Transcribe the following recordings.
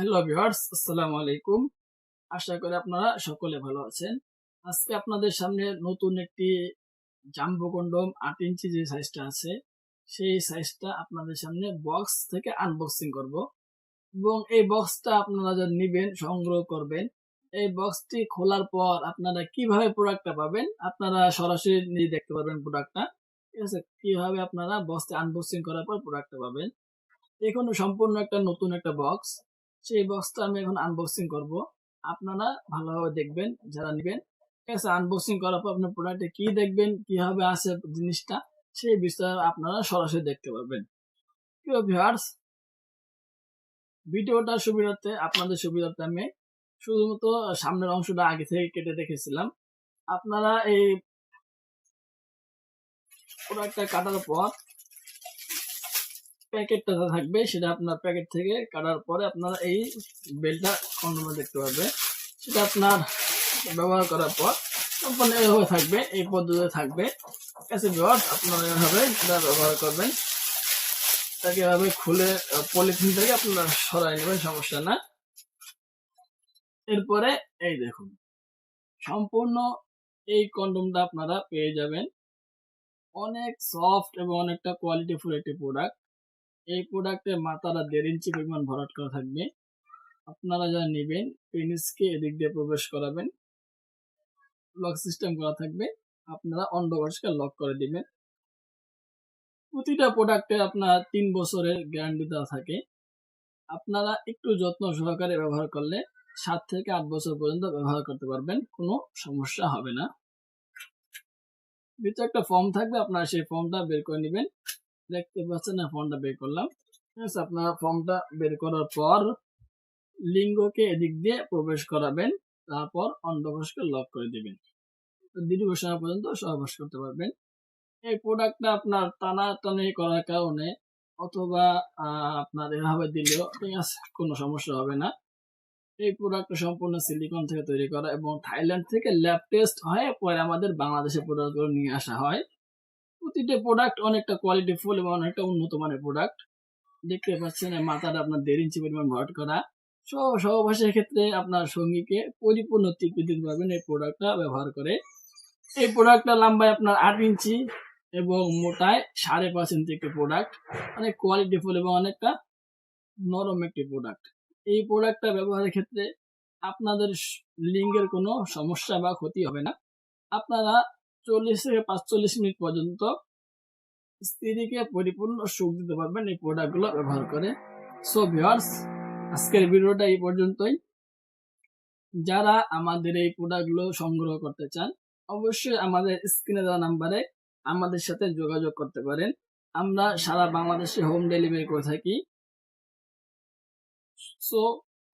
Hello viewers আসসালামু আলাইকুম আশা করি আপনারা সকলে ভালো আছেন। আজকে আপনাদের সামনে নতুন একটি জাম্বো কন্ডম আট ইঞ্চি যে সাইজটা আছে, সেই সাইজটা আপনাদের সামনে বক্স থেকে আনবক্সিং করব। এবং এই বক্সটা আপনারা যা নেবেন, সংগ্রহ করবেন, এই বক্সটি খোলার পর আপনারা কীভাবে প্রোডাক্টটা পাবেন, আপনারা সরাসরি নিজে দেখতে পারবেন প্রোডাক্টটা ঠিক আছে? কীভাবে আপনারা বক্সটা আনবক্সিং করার পর প্রোডাক্টটা পাবেন। এখন সম্পূর্ণ একটা নতুন একটা বক্স সেই বক্সটা আমি এখন আনবক্সিং করব। আপনারা ভালোভাবে দেখবেন, যারা নেবেন। ঠিক আছে আনবক্সিং করার পর আপনার প্রোডাক্টে কি দেখবেন, কীভাবে আছে জিনিসটা, সেই বিষয়ে আপনারা সরাসরি দেখতে পারবেন। ভিউয়ার্স ভিডিওটার সুবিধার্থে, আপনাদের সুবিধার্থে আমি শুধুমাত্র সামনের অংশটা আগে থেকে কেটে রেখেছিলাম। আপনারা এই প্রোডাক্টটা কাটার পর প্যাকেটটা থাকবে, সেটা আপনার প্যাকেট থেকে কাটার পরে আপনারা এই বেলটা কন্ডোমে দেখতে পাবে সেটা আপনার ব্যবহার করার পর সম্পূর্ণ এভাবে থাকবে, এই পদ্ধতিতে থাকবে। কাছে ভিউয়ার্স আপনারা এভাবে সেটা ব্যবহার করবেন, তাকে এভাবে খুলে পলিথিন থেকে আপনারা সরাই নেবেন, সমস্যা না। এরপরে এই দেখুন, সম্পূর্ণ এই কন্ডোমটা আপনারা পেয়ে যাবেন। অনেক সফট এবং অনেকটা কোয়ালিটিফুল একটি প্রোডাক্ট এই প্রোডাক্টের মাথাটা দেড় ইঞ্চি পরিমাণ ভরাট করা থাকবে। আপনারা যা নেবেন পেনিসকে এদিক দিয়ে প্রবেশ করাবেন। লক সিস্টেম করা থাকবে। আপনারা অন্ডকোষকে লক করে দিবেন। প্রতিটা প্রোডাক্টে আপনার তিন বছরের গ্যারান্টি দেওয়া থাকে। আপনারা একটু যত্ন সহকারে ব্যবহার করলে সাত থেকে আট বছর পর্যন্ত ব্যবহার করতে পারবেন, কোনো সমস্যা হবে না। ভিতরে একটা ফর্ম থাকবে, আপনারা সেই ফর্মটা বের করে নেবেন। দেখতে পাচ্ছেন না ফর্মটা বের করলাম। ঠিক আছে, আপনারা ফর্মটা বের করার পর লিঙ্গকে এদিক দিয়ে প্রবেশ করাবেন, তারপর অন্ডকোষকে লক করে দিবেন। দীর্ঘ সময় পর্যন্ত সহবাস করতে পারবেন। এই প্রোডাক্টটা আপনার টানা টানি করার কারণে অথবা আপনার এভাবে দিলেও ঠিক আছে, কোনো সমস্যা হবে না। এই প্রোডাক্টটা সম্পূর্ণ সিলিকন থেকে তৈরি করা এবং থাইল্যান্ড থেকে ল্যাব টেস্ট হয়ে পরে আমাদের বাংলাদেশে প্রোডাক্টগুলো নিয়ে আসা হয়। প্রতিটা প্রোডাক্ট অনেকটা কোয়ালিটি ফুল এবং অনেকটা উন্নত মানের প্রোডাক্ট দেখতে পাচ্ছেন মাথাটা আপনার দেড় ইঞ্চি পরিমাণ ভরাট করা। সব সহবাসের ক্ষেত্রে আপনার সঙ্গীকে পরিপূর্ণ তৃপ্তি দিতে পারবেন এই প্রোডাক্টটা ব্যবহার করে। এই প্রোডাক্টটা লম্বায় আপনার আট ইঞ্চি এবং মোটায় সাড়ে পাঁচ ইঞ্চি একটি প্রোডাক্ট অনেক কোয়ালিটি ফুল এবং অনেকটা নরম একটি প্রোডাক্ট এই প্রোডাক্টটা ব্যবহারের ক্ষেত্রে আপনাদের লিঙ্গের কোনো সমস্যা বা ক্ষতি হবে না। আপনারা চল্লিশ থেকে পাঁচচল্লিশ মিনিট পর্যন্ত স্ত্রীকে পরিপূর্ণ সুখ দিতে পারবেন এই প্রোডাক্টগুলো ব্যবহার করে। সো ভিউয়ার্স আজকের ভিডিওটা এই পর্যন্তই। যারা আমাদের এই প্রোডাক্টগুলো সংগ্রহ করতে চান, অবশ্যই আমাদের স্ক্রিনে দেওয়া নাম্বারে আমাদের সাথে যোগাযোগ করতে পারেন। আমরা সারা বাংলাদেশে হোম ডেলিভারি করে থাকি। সো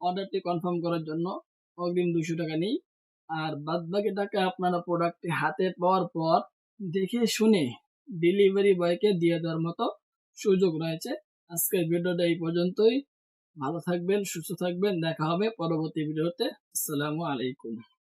অর্ডারটি কনফার্ম করার জন্য অগ্রিম দুশো টাকা নিই। আর বাদ বাকি টাকা আপনারা প্রোডাক্টটি হাতে পাওয়ার পর দেখে শুনে ডেলিভারি বয়কে দিয়ে দেওয়ার মতো সুযোগ রয়েছে। আজকের ভিডিওটা এই পর্যন্তই। ভালো থাকবেন, সুস্থ থাকবেন। দেখা হবে পরবর্তী ভিডিওতে। আসসালামু আলাইকুম।